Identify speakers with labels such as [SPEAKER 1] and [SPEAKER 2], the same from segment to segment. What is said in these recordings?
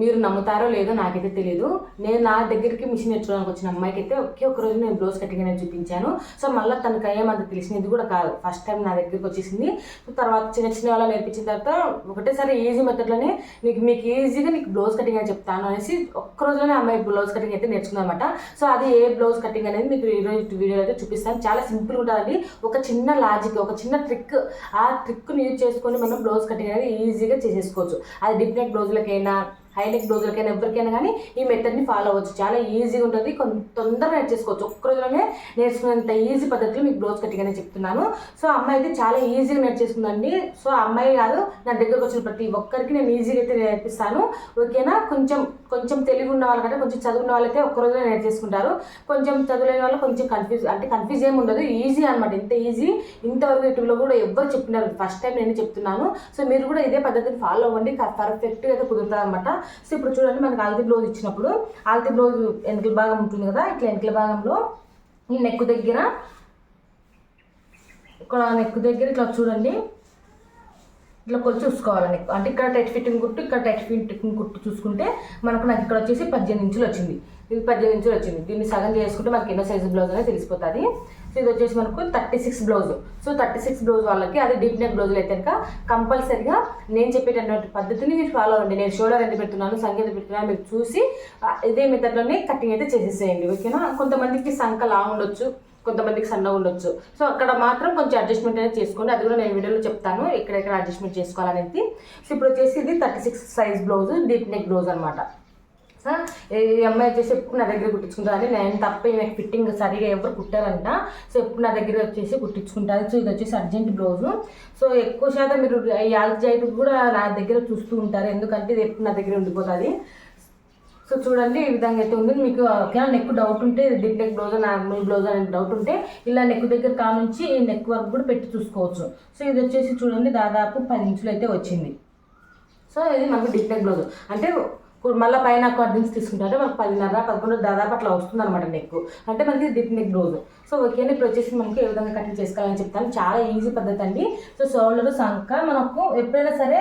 [SPEAKER 1] మీరు నమ్ముతారో లేదో నాకైతే తెలియదు నేను నా దగ్గరికి మిషన్ నేర్చుకోవడానికి వచ్చిన అమ్మాయికి అయితే ఒకే ఒక రోజు నేను బ్లౌజ్ కటింగ్ అనేది చూపించాను. సో మళ్ళీ తనకు ఏమంత తెలిసినది కూడా కాదు. ఫస్ట్ టైం నా దగ్గరికి వచ్చేసింది. తర్వాత చిన్న చిన్న వాళ్ళ నేర్పించిన తర్వాత ఒకటేసారి ఈజీ మెథడ్లోనే నీకు మీకు ఈజీగా నీకు బ్లౌజ్ కటింగ్ అని చెప్తాను అనేసి ఒక్క రోజులోనే అమ్మాయి బ్లౌజ్ కటింగ్ అయితే నేర్చుకుందనమాట సో అది ఏ బ్లౌజ్ కటింగ్ అనేది మీకు ఈరోజు వీడియో అయితే చూపిస్తాను. చాలా సింపుల్ ఉంటుంది ఒక చిన్న లాజిక్ ఒక చిన్న ట్రిక్ ఆ ట్రిక్ని యూజ్ చేసుకొని మనం బ్లౌజ్ కటింగ్ అనేది ఈజీగా చేసేసుకోవచ్చు. అది డిఫరెంట్ నెక్ బ్లౌజులకైనా హైలెక్ బ్లౌజులకైనా ఎవరికైనా కానీ ఈ మెథడ్ని ఫాలో అవ్వచ్చు. చాలా ఈజీగా ఉంటుంది. కొంత తొందరగా నేర్చేసుకోవచ్చు ఒక్క రోజులోనే నేర్చుకునేంత ఈజీ పద్ధతిలో మీకు బ్లౌజ్ కట్టిగానే చెప్తున్నాను. సో అమ్మాయి అయితే చాలా ఈజీగా నేర్చేసుకుందండి సో ఆ అమ్మాయి కాదు నా దగ్గరకు వచ్చిన ప్రతి ఒక్కరికి నేను ఈజీగా అయితే నేర్పిస్తాను. ఓకేనా? కొంచెం కొంచెం తెలివి ఉన్న వాళ్ళకంటే కొంచెం చదువున్న వాళ్ళైతే ఒక్క రోజులో నేర్చేసుకుంటారు. కొంచెం చదువులేని వాళ్ళు కొంచెం కన్ఫ్యూజ్ అంటే కన్ఫ్యూజ్ ఏమి ఉండదు. ఈజీ అనమాట ఇంత ఈజీ ఇంతవరకు యూట్యూబ్లో కూడా ఎవ్వరు చెప్తున్నారు. ఫస్ట్ టైం నేను చెప్తున్నాను. సో మీరు కూడా ఇదే పద్ధతిని ఫాలో అవ్వండి. పర్ఫెక్ట్గా అయితే కుదురుతుంది అనమాట సో ఇప్పుడు చూడండి మనకు ఆల్తీ బ్లౌజ్ ఇచ్చినప్పుడు ఆల్తీ బ్లౌజ్ వెనుకల భాగం ఉంటుంది కదా? ఇట్లా వెనుకల భాగంలో ఈ నెక్ దగ్గర ఇక్కడ నెక్ దగ్గర ఇట్లా చూడండి. ఇట్లా కొంచెం చూసుకోవాలని అంటే ఇక్కడ టైట్ ఫిట్టింగ్ కుట్టు ఇక్కడ టైట్ ఫిట్టింగ్ కుట్టు చూసుకుంటే మనకు నాకు ఇక్కడ వచ్చేసి పద్దెనిమిది ఇంచులు వచ్చింది. ఇది పద్దెనిమిది ఇంచులు వచ్చింది. దీన్ని సగం చేసుకుంటే మనకి ఎన్నో సైజు బ్లౌజ్ అనేది తెలిసిపోతుంది. సో ఇది వచ్చేసి మనకు thirty six blouse so thirty six blouse వాళ్ళకి అది డీప్ నెక్ బ్లౌజులు అయితే కనుక కంపల్సరిగా నేను చెప్పేటటువంటి పద్ధతిని మీరు ఫాలో అవ్వండి. నేను షోల్డర్ ఎంత పెడుతున్నాను సంఖ్య ఎంత పెడుతున్నాను మీరు చూసి ఇదే మెథడ్లోనే కటింగ్ అయితే చేసేసేయండి. ఓకేనా? కొంతమందికి సంఖ లా ఉండొచ్చు. కొంతమందికి సన్నగా ఉండొచ్చు. సో అక్కడ మాత్రం కొంచెం అడ్జస్ట్మెంట్ అనేది చేసుకోండి. అది కూడా నేను వీడియోలో చెప్తాను. ఎక్కడెక్కడ అడ్జస్ట్మెంట్ చేసుకోవాలనేది. సో ఇప్పుడు వచ్చేసి ఇది thirty six size blouse deep neck blouse అనమాట సో ఈ అమ్మాయి వచ్చేసి ఎప్పుడు నా దగ్గర కుట్టించుకుంటారని నేను తప్ప ఈమె ఫిట్టింగ్ సరిగా ఎవరు కుట్టారంట. సో ఎప్పుడు నా దగ్గర వచ్చేసి కుట్టించుకుంటారు సో ఇది వచ్చేసి అర్జెంట్ బ్లౌజ్ సో ఎక్కువ శాతం మీరు ఈ ఆల్క్ జైట్ కూడా నా దగ్గర చూస్తూ ఉంటారు. ఎందుకంటే ఇది ఎప్పుడు నా దగ్గర ఉండిపోతుంది. సో చూడండి ఈ విధంగా అయితే ఉంది. మీకు ఒకవేళ నెక్ డౌట్ ఉంటే deep neck blouse normal blouse అనే డౌట్ ఉంటే ఇలా నెక్ దగ్గర కానుంచి ఈ నెక్ వర్క్ కూడా పెట్టి చూసుకోవచ్చు. సో ఇది వచ్చేసి చూడండి దాదాపు పది ఇంచులు అయితే వచ్చింది. సో ఇది మనకు డిప్ నెక్ బ్లౌజ్ అంటే మళ్ళీ పైన అకార్డింగ్స్ తీసుకుంటారు మనకు పదిన్నర పదకొండు దాదాపు అట్లా వస్తుంది అనమాట నెక్ అంటే మనకి deep neck blouse so okay ఇప్పుడు వచ్చేసి మనకి ఏ విధంగా కటింగ్ చేసుకోవాలని చెప్తాను. చాలా ఈజీ పద్ధతి అండి. సో షోల్డర్ సంక మనకు ఎప్పుడైనా సరే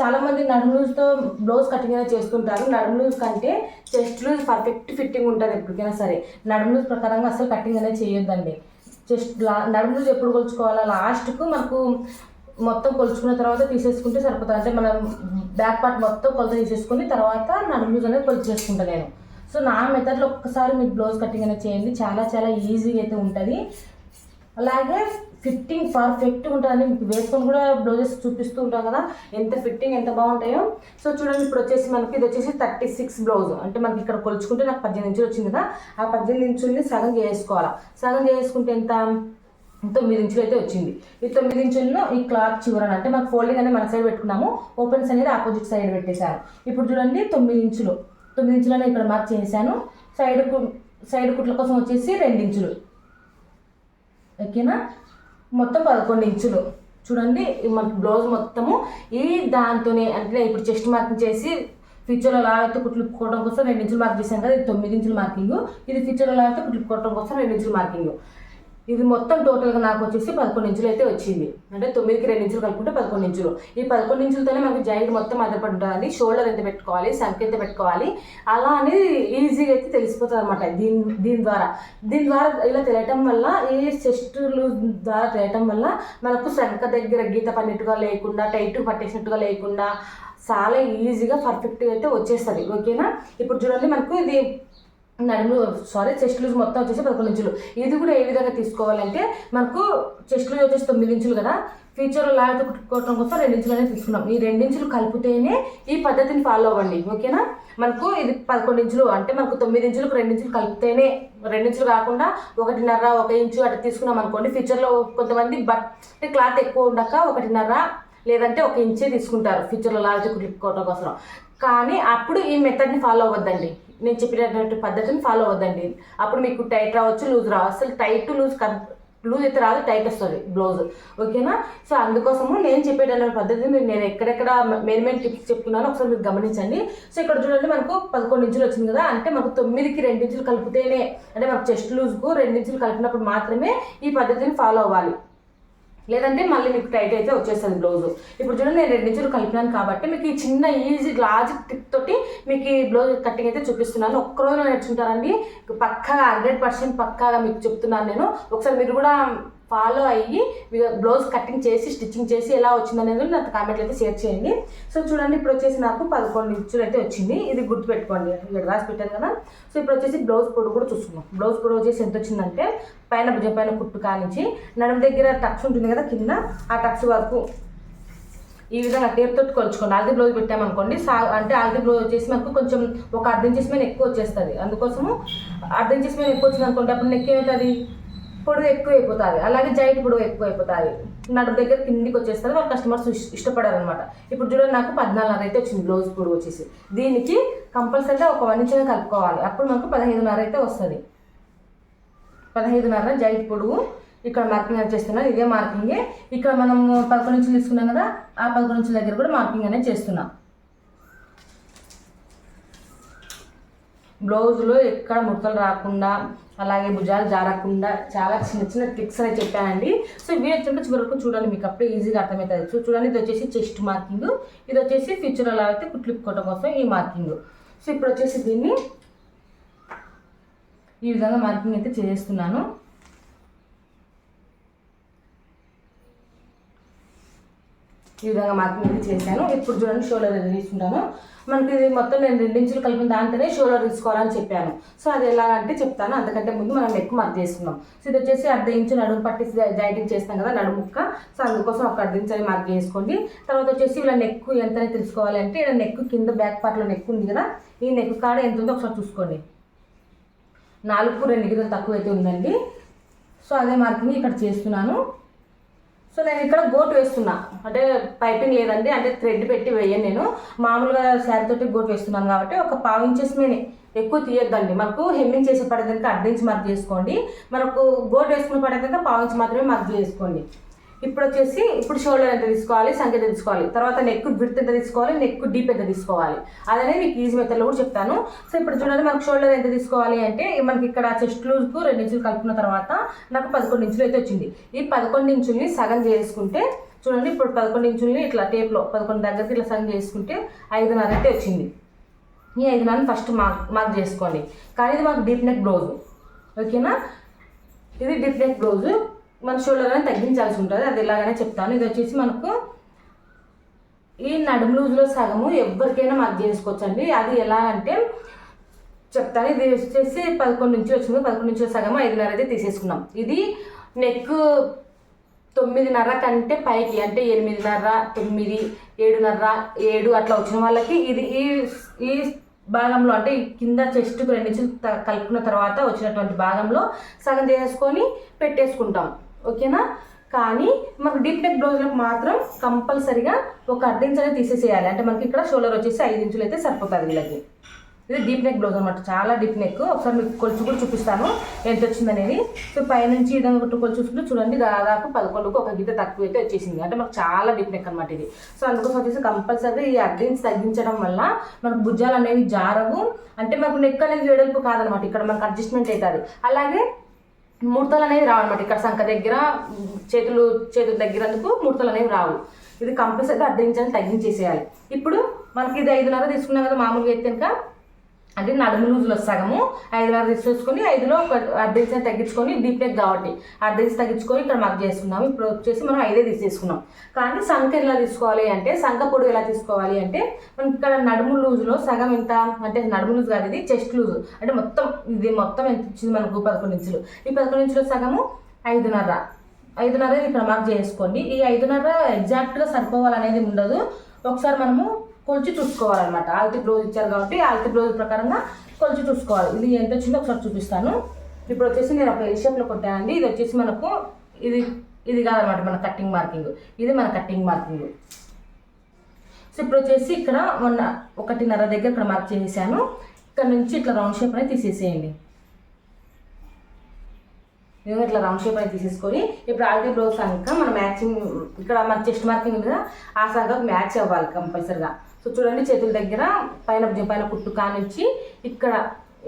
[SPEAKER 1] చాలా మంది నడుము లూజ్తో బ్లౌజ్ కటింగ్ అనేది చేసుకుంటారు నడుము లూజ్ కంటే చెస్ట్ లూజ్ పర్ఫెక్ట్ ఫిట్టింగ్ ఉంటుంది ఎప్పటికైనా సరే. నడుము లూజ్ ప్రకారంగా అసలు కటింగ్ అనేది చేయొద్దండి. చెస్ట్ లా నడుము లూజ్ ఎప్పుడు కొలుచుకోవాలా? లాస్ట్కు మనకు మొత్తం కొలుచుకున్న తర్వాత తీసేసుకుంటే సరిపోతుంది. అంటే మనం బ్యాక్ పార్ట్ మొత్తం కొలత తీసేసుకుని తర్వాత నడుము లూజ్ అనేది కొలిచేసుకుంటాను నేను. సో నా మెథడ్లో ఒక్కసారి మీరు బ్లౌజ్ కటింగ్ అనేది చేయండి. చాలా చాలా ఈజీగా అయితే ఉంటుంది. అలాగే ఫిట్టింగ్ పర్ఫెక్ట్ ఉంటుంది మీకు వేసుకొని కూడా బ్లౌజెస్ చూపిస్తూ ఉంటాం కదా. ఎంత ఫిట్టింగ్ ఎంత బాగుంటాయో. సో చూడండి ఇప్పుడు వచ్చేసి మనకి ఇది వచ్చేసి థర్టీ సిక్స్ బ్లౌజ్ అంటే మనకి ఇక్కడ కొలుచుకుంటే నాకు పద్దెనిమిది ఇంచులు వచ్చింది కదా. ఆ పద్దెనిమిది ఇంచుల్ని సగం చేసుకోవాలా సగం చేసుకుంటే ఎంత? తొమ్మిది ఇంచులు అయితే వచ్చింది. ఈ తొమ్మిది ఇంచుల్లో ఈ క్లాత్ చివరన అంటే మనకు ఫోల్డింగ్ అనేది మన సైడ్ పెట్టుకున్నాము. ఓపెన్స్ అనేది ఆపోజిట్ సైడ్ పెట్టేశాను ఇప్పుడు చూడండి తొమ్మిది ఇంచులు. తొమ్మిది ఇంచులనే ఇక్కడ మార్క్ చేశాను సైడ్ సైడ్ కుట్ల కోసం వచ్చేసి రెండు ఇంచులు. ఓకేనా? మొత్తం పదకొండు ఇంచులు. చూడండి మనకి బ్లౌజ్ మొత్తము ఈ దాంతోనే అంటే ఇప్పుడు చెస్ట్ మార్కింగ్ చేసి ఫ్యూచర్లో ఎలా అయితే కుట్లుకోవడం కోసం రెండు ఇంచులు మార్క్ చేశాను కదా ఇది తొమ్మిది ఇంచుల మార్కింగ్. ఇది ఫ్యూచర్లో ఎలా అయితే కుట్లుకోవడం కోసం రెండు ఇంచుల మార్కింగ్. ఇది మొత్తం టోటల్గా నాకు వచ్చేసి పదకొండు ఇంచులు అయితే వచ్చింది. అంటే తొమ్మిదికి రెండు ఇంచులు కలుపుకుంటే పదకొండు ఇంచులు. ఈ పదకొండు ఇంచులతోనే మనకి జాయింట్ మొత్తం ఆధారపడి ఉంటుంది షోల్డర్ ఎంత పెట్టుకోవాలి? సంఖ్య ఎంత పెట్టుకోవాలి? అలా అనేది ఈజీగా అయితే తెలిసిపోతుంది అనమాట దీని దీని ద్వారా. దీని ద్వారా ఇలా తెలియటం వల్ల ఈ చెస్టులు ద్వారా తెలియటం వల్ల మనకు సంఖ్య దగ్గర గీత పడినట్టుగా లేకుండా టైట్ పట్టేసినట్టుగా లేకుండా చాలా ఈజీగా పర్ఫెక్ట్గా అయితే వచ్చేస్తుంది. ఓకేనా? ఇప్పుడు చూడండి మనకు ఇది నడుము సారీ చెస్ట్ లూజ్ మొత్తం వచ్చేసి పదకొండు ఇంచులు. ఇది కూడా ఏ విధంగా తీసుకోవాలంటే మనకు చెస్ట్ లూజ్ వచ్చేసి తొమ్మిది ఇంచులు కదా. ఫ్యూచర్లో లాగా కుట్టుకోవడం కోసం రెండు ఇంచులు అనేది తీసుకున్నాం. ఈ రెండు ఇంచులు కలిపితేనే ఈ పద్ధతిని ఫాలో అవ్వండి ఓకేనా మనకు ఇది పదకొండు ఇంచులు అంటే మనకు తొమ్మిది ఇంచులకు రెండు ఇంచులు కలిపితేనే రెండు ఇంచులు కాకుండా ఒకటిన్నర ఒక ఇంచు అట్లా తీసుకున్నాం అనుకోండి ఫ్యూచర్లో కొంతమంది బట్ క్లాత్ ఎక్కువ ఉండక ఒకటిన్నర లేదంటే ఒక ఇంచే తీసుకుంటారు ఫ్యూచర్లో లాగా కుట్టుకోవడం కోసం. కానీ అప్పుడు ఈ మెథడ్ని ఫాలో అవ్వద్దండి. నేను చెప్పినటువంటి పద్ధతిని ఫాలో అవ్వద్దండి. అప్పుడు మీకు టైట్ రావచ్చు లూజ్ రావచ్చు అసలు టైట్ లూజ్ లూజ్ అయితే రాదు టైట్ వస్తుంది బ్లౌజ్ ఓకేనా సో అందుకోసము నేను చెప్పేటటువంటి పద్ధతి మీరు నేను ఎక్కడెక్కడ మెయిన్ మెయిన్ టిప్స్ చెప్తున్నానో ఒకసారి మీరు గమనించండి. సో ఇక్కడ చూడండి మనకు పదకొండు ఇంచులు వచ్చింది కదా? అంటే మనకు తొమ్మిదికి రెండు ఇంచులు కలిపితేనే అంటే మనకు చెస్ట్ లూజ్కు రెండు ఇంచులు కలిపినప్పుడు మాత్రమే ఈ పద్ధతిని ఫాలో అవ్వాలి. లేదంటే మళ్ళీ మీకు టైట్ అయితే వచ్చేస్తుంది బ్లౌజ్. ఇప్పుడు చూడండి నేను రెండు ఇంచులు కలిపినాను కాబట్టి మీకు ఈ చిన్న ఈజీ లాజిక్ టిప్ తోటి మీకు ఈ బ్లౌజ్ కటింగ్ అయితే చూపిస్తున్నాను. ఒక్క రోజులో నేర్చుకుంటారండి. పక్కాగా హండ్రెడ్ పర్సెంట్ పక్కాగా మీకు చెప్తున్నాను నేను. ఒకసారి మీరు కూడా ఫాలో అయ్యి బ్లౌజ్ కటింగ్ చేసి స్టిచ్చింగ్ చేసి ఎలా వచ్చిందనేది నాకు కామెంట్లు అయితే షేర్ చేయండి. సో చూడండి ఇప్పుడు వచ్చేసి నాకు పదకొండు ఇంచులు అయితే వచ్చింది. ఇది గుర్తుపెట్టుకోండి. ఇక్కడ రాసి పెట్టాను కదా. సో ఇప్పుడు వచ్చేసి బ్లౌజ్ పొడు కూడా చూసుకున్నాం బ్లౌజ్ పొడు వచ్చేసి ఎంత వచ్చిందంటే పైన భుజం పైన కుట్టు కానించి నడుము దగ్గర టక్స్ ఉంటుంది కదా కింద ఆ టక్స్ వరకు ఈ విధంగా టేప్ తోటి కొలుచుకోండి. ఆల్ది బ్లౌజ్ పెట్టామనుకోండి. సా అంటే ఆల్ది బ్లౌజ్ వచ్చేసి మనకు కొంచెం ఒక అర్ధం చేసి మీద ఎక్కువ వచ్చేస్తుంది. అందుకోసము అర్ధం చేసి మీద ఎక్కువ వచ్చింది అనుకోండి అప్పుడు నెక్ ఏమవుతుంది పొడుగు ఎక్కువ అయిపోతుంది అలాగే జైట్ పొడుగు ఎక్కువ అయిపోతుంది నడు దగ్గర కిందికి వచ్చేస్తుంది. వాళ్ళ కస్టమర్స్ ఇష్టపడారు అనమాట ఇప్పుడు చూడండి నాకు పద్నాలుగున్నర అయితే వచ్చింది బ్లౌజ్ పొడుగు వచ్చేసి. దీనికి కంపల్సరీగా ఒక వన్ ఇంచ్ కలుపుకోవాలి. అప్పుడు మనకు పదహైదున్నర అయితే వస్తుంది. పదహైదున్నర జైట్ పొడుగు ఇక్కడ మార్కింగ్ అనేది చేస్తున్నాను ఇదే మార్కింగే ఇక్కడ మనం పదకొండు ఇంచులు తీసుకున్నాం కదా ఆ పదకొండు ఇంచుల దగ్గర కూడా మార్కింగ్ అనేది చేస్తున్నాం. బ్లౌజ్లో ఎక్కడ ముడతలు రాకుండా అలాగే భుజాలు జారకుండా చాలా చిన్న చిన్న ట్రిక్స్ అనేది చెప్పానండి. సో ఇవి వచ్చినప్పుడు చివరి వరకు చూడండి మీకు అప్పుడే ఈజీగా అర్థమవుతుంది. సో చూడండి ఇది వచ్చేసి చెస్ట్ మార్కింగ్ ఇది వచ్చేసి ఫ్యూచర్ అలా అయితే కుట్లిప్పుకోవడం కోసం ఈ మార్కింగ్ సో ఇప్పుడు వచ్చేసి దీన్ని ఈ విధంగా మార్కింగ్ అయితే చేస్తున్నాను. ఈ విధంగా మార్కింగ్ అయితే చేశాను. ఇప్పుడు చూడండి షోల్డర్ తీసుకుంటాను మనకి ఇది మొత్తం నేను రెండించులు కలిపిన దాంతోనే షోల్డర్ తీసుకోవాలని చెప్పాను. సో అది ఎలా అంటే చెప్తాను. అంతకంటే ముందు మనం నెక్ మార్క్ చేసుకుందాం సో ఇది వచ్చేసి అర్ధ ఇంచు నడుము పట్టి జాయింటింగ్ చేస్తాం కదా నడుముక్క సో అందుకోసం ఒక అర్ధ ఇంచు మార్క్ చేసుకోండి. తర్వాత వచ్చేసి ఇలా నెక్ ఎంత తెలుసుకోవాలి అంటే ఇలా నెక్ కింద బ్యాక్ పార్ట్లో నెక్ ఉంది కదా ఈ నెక్ కాడ ఎంత ఉందో ఒకసారి చూసుకోండి. నాలుగు రెండు గిన్నెలు తక్కువ అయితే ఉందండి. సో అదే మార్కింగ్ ఇక్కడ చేస్తున్నాను. సో నేను ఇక్కడ గోటు వేస్తున్నా. అంటే పైపింగ్ లేదండి అంటే థ్రెడ్ పెట్టి వేయను నేను. మామూలుగా శారీ తోటి గోటు వేస్తున్నాను కాబట్టి ఒక పావు ఇంచెస్ మీద ఎక్కువ తీయొద్దండి. మనకు హెమ్మింగ్ చేసే పడేదానికి అర్ధ ఇంచ్ మార్క్ చేసుకోండి. మనకు గోటు వేసుకుని పడేదాకా పావు ఇంచ్ మాత్రమే మార్క్ చేసుకోండి. ఇప్పుడు వచ్చేసి ఇప్పుడు షోల్డర్ ఎంత తీసుకోవాలి సంఖ్య ఎంత తీసుకోవాలి? తర్వాత నెక్ విడ్త్ ఎంత తీసుకోవాలి నెక్ డీప్ ఎంత తీసుకోవాలి? అదనే మీకు ఈజీ మెథడ్లో కూడా చెప్తాను. సో ఇప్పుడు చూడండి మనకు షోల్డర్ ఎంత తీసుకోవాలి అంటే మనకి ఇక్కడ చెస్ట్ లూజ్కు రెండు ఇంచులు కలుపుకున్న తర్వాత నాకు పదకొండు ఇంచులు అయితే వచ్చింది. ఈ పదకొండు ఇంచుల్ని సగం చేసుకుంటే చూడండి ఇప్పుడు పదకొండు ఇంచుల్ని ఇట్లా టేప్లో పదకొండు దగ్గరికి ఇట్లా సగం చేసుకుంటే ఐదున్నర అయితే వచ్చింది. ఈ ఐదున్నరని ఫస్ట్ మార్క్ మార్క్ చేసుకోండి. కానీ ఇది మాకు డీప్ నెక్ బ్లౌజ్ ఓకేనా? ఇది డీప్ నెక్ మన షోల్డర్ అనేది తగ్గించాల్సి ఉంటుంది అది ఎలాగైనా చెప్తాను. ఇది వచ్చేసి మనకు ఈ నడుము లూజ్లో సగము ఎవరికైనా మార్క్ చేసుకోవచ్చండి అది ఎలా అంటే చెప్తాను. ఇది వచ్చేసి పదకొండు నుంచి వచ్చింది. పదకొండు నుంచి సగం ఐదున్నర అయితే తీసేసుకున్నాం. ఇది నెక్ తొమ్మిదిన్నర కంటే పైకి అంటే ఎనిమిదిన్నర తొమ్మిది ఏడున్నర ఏడు అట్లా వచ్చిన వాళ్ళకి ఇది ఈ ఈ భాగంలో అంటే కింద చెస్ట్కు రెండు ఇంచులు కలుపుకున్న తర్వాత వచ్చినటువంటి భాగంలో సగం చేసుకొని పెట్టేసుకుంటాం. ఓకేనా? కానీ మనకు డీప్ నెక్ బ్లౌజ్లకు మాత్రం కంపల్సరిగా ఒక అర్ధ ఇంచ్ అనేది తీసేసేయాలి. అంటే మనకి ఇక్కడ షోల్డర్ వచ్చేసి ఐదు ఇంచులు అయితే సరిపోతుంది వీళ్ళకి. ఇది డీప్ నెక్ బ్లౌజ్ అనమాట చాలా డీప్ నెక్. ఒకసారి మీకు కొలుచు కూడా చూపిస్తాను ఎంత వచ్చిందనేది సో పైనుంచి ఈ విధంగా కొలుచు చూసుకుంటే చూడండి దాదాపు పదకొండుకు ఒక గీత తక్కువ అయితే వచ్చేసింది. అంటే మాకు చాలా డీప్ నెక్ అనమాట ఇది. సో అందుకోసం వచ్చేసి కంపల్సరీ ఈ అడ్డెన్స్ తగ్గించడం వల్ల మనకు భుజాలు అనేవి జారవు. అంటే మనకు నెక్ అనేది వెడల్పు కాదనమాట ఇక్కడ మనకు అడ్జస్ట్మెంట్ అవుతుంది. అలాగే ముడతలు అనేవి రావు అనమాట ఇక్కడ సంఖ దగ్గర చేతులు చేతుల దగ్గరందుకు ముడతలు అనేవి రావు. ఇది కంపల్సరీ అడ్డించాలని తగ్గించేసేయాలి ఇప్పుడు మనకి ఇది ఐదున్నర తీసుకున్నాం కదా మామూలుగా అయితే కనుక అంటే నడుము లూజులో సగము ఐదున్నర తీసుకొని ఐదులో ఒక అర్ధ తగ్గించుకొని డీప్ నెక్ కాబట్టి అర్ధ ఇంచ్ తగ్గించుకొని ఇక్కడ మార్క్ చేసుకున్నాము. ఇప్పుడు వచ్చేసి మనం ఐదే తీసేసుకున్నాం కానీ సంఖ ఎలా తీసుకోవాలి అంటే సంఖ పొడు ఎలా తీసుకోవాలి అంటే మనం ఇక్కడ నడుము లూజులో సగం ఎంత అంటే నడుము లూజ్ కాదు ఇది చెస్ట్ లూజ్. అంటే మొత్తం ఇది మొత్తం ఎంత ఇచ్చింది మనకు? పదకొండు ఇంచులు. ఈ పదకొండు ఇంచులో సగము ఐదున్నర. ఐదున్నర ఇక్కడ మార్క్ చేసుకోండి. ఈ ఐదున్నర ఎగ్జాక్ట్గా సరిపోవాలనేది ఉండదు. ఒకసారి మనము కొలిచి చూసుకోవాలన్నమాట. ఆల్తి బ్లౌజ్ ఇచ్చారు కాబట్టి ఆల్తి బ్లౌజ్ ప్రకారంగా కొలిచి చూసుకోవాలి. ఇది ఎంత వచ్చిందో ఒకసారి చూపిస్తాను. ఇప్పుడు వచ్చేసి నేను ఒక షేప్లో కొట్టానండి. ఇది వచ్చేసి మనకు ఇది ఇది కాదనమాట మన కట్టింగ్ మార్కింగ్ ఇది మన కట్టింగ్ మార్కింగ్ సో ఇప్పుడు వచ్చేసి ఇక్కడ మొన్న ఒకటిన్నర దగ్గర ఇక్కడ మార్క్ చేసేసాను. ఇక్కడ నుంచి ఇట్లా రౌండ్ షేప్ అనేది తీసేసేయండి. మేము ఇట్లా రౌండ్ షేప్ అనేది తీసేసుకొని ఇప్పుడు ఆల్రెడీ బ్లౌజ్ సంక మన మ్యాచింగ్ ఇక్కడ మన చెస్ట్ మార్కింగ్ ఉంది కదా ఆ సంఖకు మ్యాచ్ అవ్వాలి కంపల్సరిగా. సో చూడండి చేతుల దగ్గర పైన పైన కుట్టు కానించి ఇక్కడ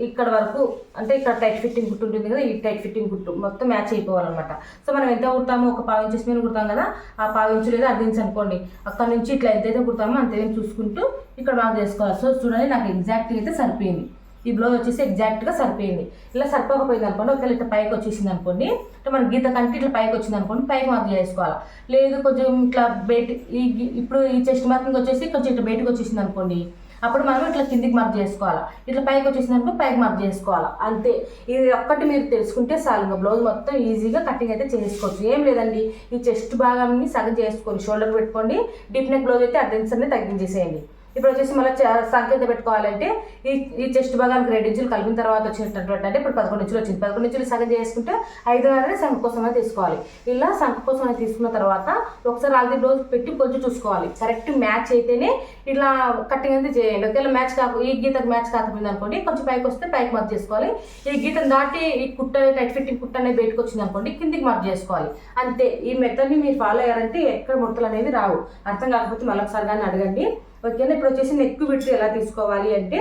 [SPEAKER 1] ఇక్కడ వరకు అంటే ఇక్కడ టైట్ ఫిట్టింగ్ కుట్టు ఉంటుంది కదా ఈ టైట్ ఫిట్టింగ్ కుట్టు మొత్తం మ్యాచ్ అయిపోవాలన్నమాట. సో మనం ఎంత కుడతామో ఒక పావు ఇంచెస్ మీద కుడతాం కదా ఆ పావు ఇంచు లేదా అర్ధ అనుకోండి. అక్కడ నుంచి ఇట్లా ఎంతైతే కుడతామో అంతే చూసుకుంటూ ఇక్కడ బాగా చేసుకోవాలి. సో చూడండి నాకు ఎగ్జాక్ట్గా అయితే సరిపోయింది. ఈ బ్లౌజ్ వచ్చేసి ఎగ్జాక్ట్గా సరిపోయింది. ఇలా సరిపోకపోయింది అనుకోండి ఒకవేళ ఇట్లా పైకి వచ్చేసింది అనుకోండి అంటే మన గీత కంటే ఇట్లా పైకి వచ్చింది అనుకోండి పైకి మార్క్ వేసుకోవాలి లేదు కొంచెం ఇట్లా బయట ఈ ఇప్పుడు ఈ చెస్ట్ మార్కింగ్ వచ్చేసి కొంచెం ఇట్లా బయటకు వచ్చేసింది అనుకోండి అప్పుడు మనం ఇట్లా కిందికి మార్క్ చేసుకోవాలి. ఇట్లా పైకి వచ్చేసింది అనుకో పైకి మార్క్ చేసుకోవాలి. అంతే. ఇది ఒక్కటి మీరు తెలుసుకుంటే చాలు. ఇంకా బ్లౌజ్ మొత్తం ఈజీగా కటింగ్ అయితే చేసుకోవచ్చు. ఏం లేదండి. ఈ చెస్ట్ భాగాన్ని సగం చేసుకోండి. షోల్డర్ పెట్టుకోండి. డీప్ నెక్ బ్లౌజ్ అయితే అటెన్షన్ తగ్గించేసేయండి. ఇప్పుడు వచ్చేసి మళ్ళీ సంకేత పెట్టుకోవాలంటే ఈ ఈ చెస్ట్ భాగానికి రెండు ఇంచులు కలిపిన తర్వాత వచ్చినటువంటి అంటే ఇప్పుడు పదకొండు ఇంచులు వచ్చింది. పదకొండు ఇంచులు సగం చేసుకుంటే ఐదు సంఖ కోసం అయితే తీసుకోవాలి. ఇలా సంఖ కోసం తీసుకున్న తర్వాత ఒకసారి ఆల్రెడీ బ్లౌజ్ పెట్టి కొంచెం చూసుకోవాలి. కరెక్ట్ మ్యాచ్ అయితేనే ఇట్లా కట్టింగ్ అయితే చేయండి. ఒకవేళ మ్యాచ్ కాక ఈ గీతకు మ్యాచ్ కాకపోయింది అనుకోండి కొంచెం పైకి వస్తే పైకి మార్క్ చేసుకోవాలి. ఈ గీతను దాటి ఈ కుట్ట టైట్ ఫిట్టింగ్ కుట్ట అనేది బయటకు వచ్చింది అనుకోండి కిందికి మార్క్ చేసుకోవాలి. అంతే. ఈ మెథడ్ని మీరు ఫాలో అయ్యారంటే ఎక్కడ ముడతలు అనేది రావు. అర్థం కాకపోతే మళ్ళొకసారి కానీ అడగండి. ఓకేనా ఇప్పుడు వచ్చేసి నెక్ విడ్త్ ఎలా తీసుకోవాలి అంటే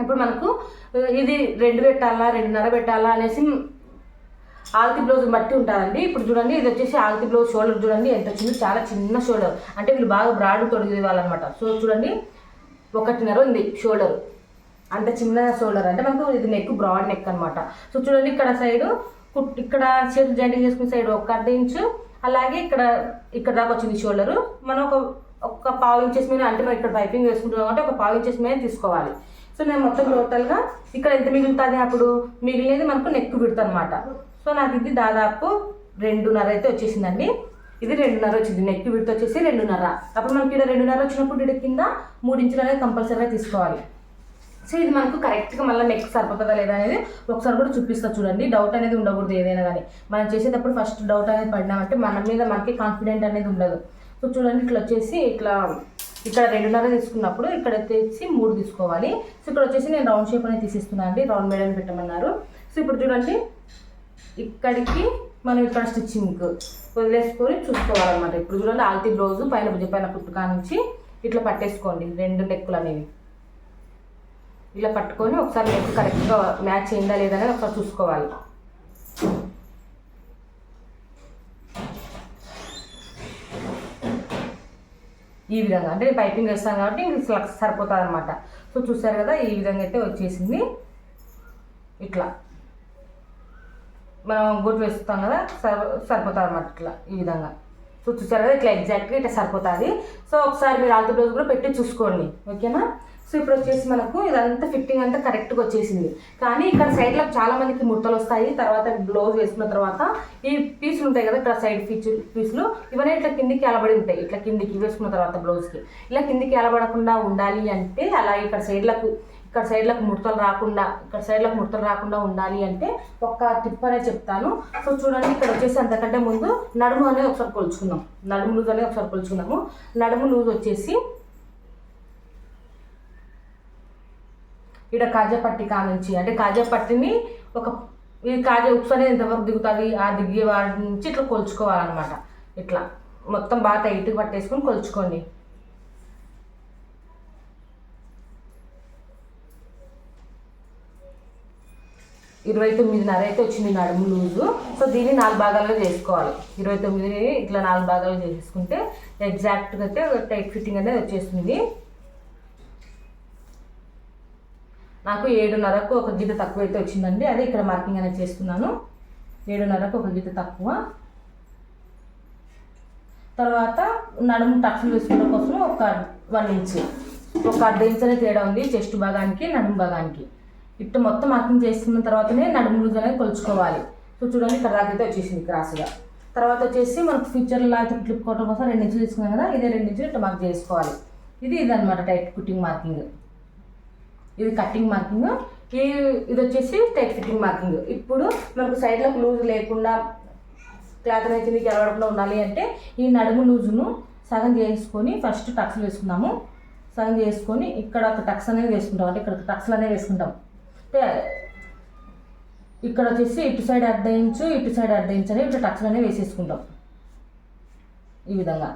[SPEAKER 1] ఇప్పుడు మనకు ఇది రెండు పెట్టాలా రెండున్నర పెట్టాలా అనేసి ఆల్తి బ్లౌజ్ బట్టి ఉంటుందండి. ఇప్పుడు చూడండి ఇది వచ్చేసి ఆల్తి బ్లౌజ్ షోల్డర్ చూడండి ఎంత చిన్న చాలా చిన్న షోల్డర్. అంటే వీళ్ళు బాగా బ్రాడ్ తొడిగి వాళ్ళనమాట సో చూడండి ఒకటిన్నర ఉంది షోల్డర్. అంత చిన్న షోల్డర్. అంటే మనకు ఇది నెక్ బ్రాడ్ నెక్ అనమాట. సో చూడండి ఇక్కడ సైడ్ కుట్ ఇక్కడ చేతులు జాయింటింగ్ చేసుకునే సైడ్ ఒక అర్ధ ఇంచు అలాగే ఇక్కడ ఇక్కడ దాకా వచ్చింది షోల్డరు. మనం ఒక ఒక పావు ఇంచెస్ మీద అంటే మనం ఇక్కడ పైపింగ్ వేసుకుంటున్నాం కాబట్టి ఒక పావు ఇంచెస్ మీద తీసుకోవాలి. సో నేను మొత్తం టోటల్గా ఇక్కడ ఎంత మిగులుతుంది అప్పుడు? మిగిలినది మనకు నెక్ విడత అనమాట సో నాకు ఇది దాదాపు రెండున్నర అయితే వచ్చేసిందండి. ఇది రెండున్నర వచ్చింది. నెక్ విడత వచ్చేసి రెండున్నర. అప్పుడు మనకి ఇక్కడ రెండున్నర వచ్చినప్పుడు ఇక్కడ కింద మూడించులు అనేది కంపల్సరీగా తీసుకోవాలి. సో ఇది మనకు కరెక్ట్గా మళ్ళీ నెక్ సరిపోతుందా లేదా అనేది ఒకసారి కూడా చూపిస్తా చూడండి. డౌట్ అనేది ఉండకూడదు ఏదైనా కానీ. మనం చేసేటప్పుడు ఫస్ట్ డౌట్ అనేది పడినామంటే మన మీద మనకి కాన్ఫిడెంట్ అనేది ఉండదు. సో చూడండి ఇట్లా వచ్చేసి ఇట్లా ఇక్కడ రెండున్నర తీసుకున్నప్పుడు ఇక్కడ వచ్చేసి మూడు తీసుకోవాలి. సో ఇక్కడ వచ్చేసి నేను రౌండ్ షేప్ అనేది తీసిస్తున్నాను అండి. రౌండ్ మేడని పెట్టమన్నారు. సో ఇప్పుడు చూడండి ఇక్కడికి మనం ఇక్కడ స్టిచ్చింగ్ వదిలేసుకొని చూసుకోవాలన్నమాట. ఇప్పుడు చూడండి ఆల్తీ బ్లౌజ్ పైన భుజ పైన కుట్టుకా నుంచి ఇట్లా పట్టేసుకోండి. రెండు నెక్కులు అనేవి. ఇలా పట్టుకొని ఒకసారి నెక్ కరెక్ట్గా మ్యాచ్ అయిందా లేదా అనేది ఒకసారి చూసుకోవాలి. ఈ విధంగా. అంటే నేను పైపింగ్ వేస్తాను కాబట్టి ఇంక సరిపోతుంది అనమాట సో చూసారు కదా ఈ విధంగా అయితే వచ్చేసింది. ఇట్లా. మనం గుర్తు వేస్తాం కదా సరి సరిపోతుంది అనమాట ఇట్లా ఈ విధంగా. సో చూసారు కదా ఇట్లా ఎగ్జాక్ట్గా ఇట్లా సరిపోతుంది. సో ఒకసారి మీరు ఆల్తీ బ్లౌజ్ కూడా పెట్టి చూసుకోండి. ఓకేనా? సో ఇప్పుడు వచ్చేసి మనకు ఇదంతా ఫిట్టింగ్ అంతా కరెక్ట్గా వచ్చేసింది. కానీ ఇక్కడ సైడ్లో చాలా మందికి ముడతలు వస్తాయి. తర్వాత బ్లౌజ్ వేసుకున్న తర్వాత ఈ పీసులు ఉంటాయి కదా ఇక్కడ సైడ్ పీచు పీసులు ఇవన్నీ ఇట్లా కిందికి ఎలబడి ఉంటాయి. ఇట్లా కిందికి వేసుకున్న తర్వాత బ్లౌజ్కి ఇలా కిందికి ఎలబడకుండా ఉండాలి అంటే అలా ఇక్కడ సైడ్లకు ఇక్కడ సైడ్లకు ముడతలు రాకుండా ఇక్కడ సైడ్లకు ముడతలు రాకుండా ఉండాలి అంటే ఒక టిప్ అనే చెప్తాను. సో చూడండి ఇక్కడ వచ్చేసి అంతకంటే ముందు నడుము అనేది ఒకసారి కొలుచుకుందాం. నడుము లూజ్ అనేది ఒకసారి కొలుచుకుందాము. నడుము లూజ్ వచ్చేసి ఇక్కడ కాజాపట్టి కా నుంచి. అంటే కాజాపట్టిని ఒక ఈ కాజా ఉప్స్ అనేది ఎంతవరకు దిగుతుంది? ఆ దిగే వాడి నుంచి ఇట్లా కొలుచుకోవాలన్నమాట. ఇట్లా. మొత్తం బాగా టైట్గా పట్టేసుకొని కొలుచుకోండి. ఇరవై తొమ్మిదిన్నర అయితే వచ్చింది నడుము లూజు. సో దీన్ని నాలుగు భాగాల్లో చేసుకోవాలి. ఇరవై తొమ్మిది ఇట్లా నాలుగు భాగాలు చేసుకుంటే ఎగ్జాక్ట్గా అయితే టైట్ ఫిట్టింగ్ అనేది వచ్చేస్తుంది. నాకు ఏడున్నరకు ఒక గీత తక్కువ అయితే వచ్చిందండి. అదే ఇక్కడ మార్కింగ్ అనేది చేస్తున్నాను. ఏడున్నరకు ఒక గీత తక్కువ. తర్వాత నడుము టక్స్లు వేసుకోవడం కోసం ఒక వన్ ఇంచ్ ఒక అర్ధ ఇంచ్ అనేది తేడా ఉంది. చెస్ట్ భాగానికి నడుము భాగానికి. ఇప్పుడు మొత్తం మార్కింగ్ చేసుకున్న తర్వాతనే నడుము లూజ్ అనేది కొలుచుకోవాలి. సో చూడండి ఇక్కడ దాకా వచ్చేసింది క్రాస్గా. తర్వాత వచ్చేసి మనకు ఫ్యూచర్లో అయితే క్లిప్ కొట్టడం కోసం రెండు ఇంచులు తీసుకున్నాం కదా. ఇదే రెండు ఇంచులు ఇట్లా మార్క్ చేసుకోవాలి. ఇది ఇదనమాట టైట్ కుట్టింగ్ మార్కింగ్ ఇది కటింగ్ మార్కింగ్ ఈ ఇది వచ్చేసి టైట్ ఫిట్టింగ్ మార్కింగ్ ఇప్పుడు మనకు సైడ్లో లూజ్ లేకుండా క్లాత్ అనేది కిందకి ఎలవడకుండా ఉండాలి అంటే ఈ నడుము లూజును సగం చేసుకొని ఫస్ట్ టక్స్ వేసుకుందాము. సగం చేసుకొని ఇక్కడ ఒక టక్స్ అనేది వేసుకుంటాం. అంటే ఇక్కడ టక్స్లు అనేవి వేసుకుంటాం. ఇక్కడ వచ్చేసి ఇటు సైడ్ అర్ధ ఇంచు ఇటు సైడ్ అర్ధ ఇంచు అనేవి ఇట్లా టక్స్లు అనేవి వేసేసుకుంటాం. ఈ విధంగా.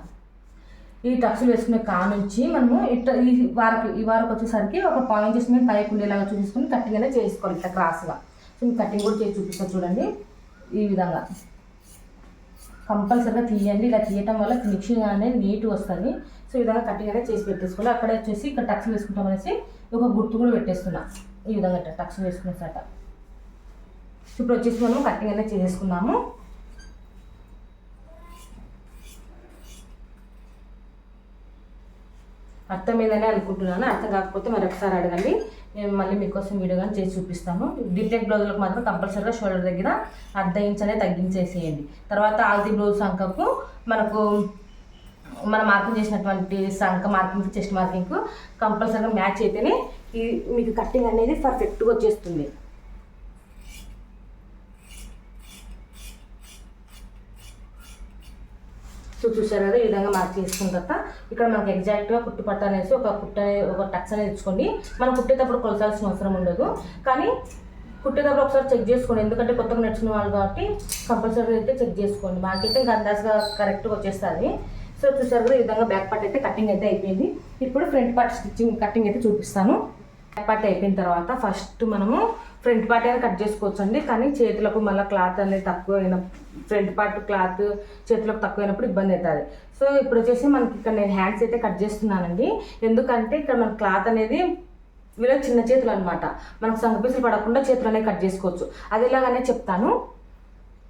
[SPEAKER 1] ఈ టక్స్లు వేసుకునే కా నుంచి మనము ఇట్లా ఈ వారకు ఈ వారకు వచ్చేసరికి ఒక పాయింట్ చేసి మేము పైకి ఉండేలాగా చూసుకుని కట్టింగ్ అనేది చేసుకోవాలి ఇట్లా క్రాస్గా సో కట్టింగ్ కూడా చేసి చూపిస్తాను చూడండి. ఈ విధంగా. కంపల్సరీగా తీయండి. ఇలా తీయటం వల్ల ఫినిషింగ్ అనేది నీట్ వస్తుంది. సో ఈ విధంగా కట్టింగ్ అనేది చేసి పెట్టేసుకోవాలి. అక్కడ వచ్చేసి ఇక్కడ టక్స్ వేసుకుంటాం అనేసి ఒక గుర్తు కూడా పెట్టేస్తున్నా. ఈ విధంగా టక్స్ వేసుకునేసట ఇప్పుడు వచ్చేసి మనం కట్టింగ్ అనేది చేసేసుకున్నాము. అర్థమైందని అనుకుంటున్నాను. అర్థం కాకపోతే మరొకసారి అడగండి. నేను మళ్ళీ మీకోసం వీడియో కానీ చేసి చూపిస్తాను. డీటెక్ బ్లౌజులకు మాత్రం కంపల్సరీగా షోల్డర్ దగ్గర అర్ధ ఇంచ్ అనేది తగ్గించేసేయండి. తర్వాత ఆల్ది బ్లౌజ్ సంఖకు మనకు మనం మార్కింగ్ చేసినటువంటి సంఖ మార్కింగ్ చెస్ట్ మార్కింగ్ కంపల్సరీగా మ్యాచ్ అయితేనే ఈ మీకు కట్టింగ్ అనేది పర్ఫెక్ట్గా వచ్చేస్తుంది. సో చూసారు కదా ఈ విధంగా మార్క్ చేసుకున్న తర్వాత ఇక్కడ మనకి ఎగ్జాక్ట్గా కుట్టు పట్ట అనేసి ఒక కుట్ట ఒక టక్స్ అనేది ఇచ్చుకోండి. మనం కుట్టేటప్పుడు కొలసాల్సిన అవసరం ఉండదు. కానీ కుట్టేటప్పుడు ఒకసారి చెక్ చేసుకోండి. ఎందుకంటే కొత్తగా నడిచిన వాళ్ళు కాబట్టి కంపల్సరీ అయితే చెక్ చేసుకోండి. మాకైతే ఇంకా అందాజుగా కరెక్ట్గా వచ్చేస్తుంది. సో చూసారు కదా ఈ విధంగా బ్యాక్ పార్ట్ అయితే కటింగ్ అయితే అయిపోయింది. ఇప్పుడు ఫ్రంట్ పార్ట్ స్టిచ్చింగ్ కటింగ్ అయితే చూపిస్తాను. బ్యాక్ పార్ట్ అయిపోయిన తర్వాత ఫస్ట్ మనము ఫ్రంట్ పార్ట్ అయినా కట్ చేసుకోవచ్చు అండి కానీ చేతులకు మళ్ళీ క్లాత్ అనేది తక్కువ అయిన ఫ్రంట్ పార్ట్ క్లాత్ చేతులకు తక్కువ అయినప్పుడు ఇబ్బంది అవుతుంది. సో ఇప్పుడు వచ్చేసి మనకి ఇక్కడ నేను హ్యాండ్స్ అయితే కట్ చేస్తున్నానండి. ఎందుకంటే ఇక్కడ మన క్లాత్ అనేది వీళ్ళ చిన్న చేతులు అనమాట మనకు సంగపీసులు పడకుండా చేతులు అనేవి కట్ చేసుకోవచ్చు. అది ఎలాగనే చెప్తాను.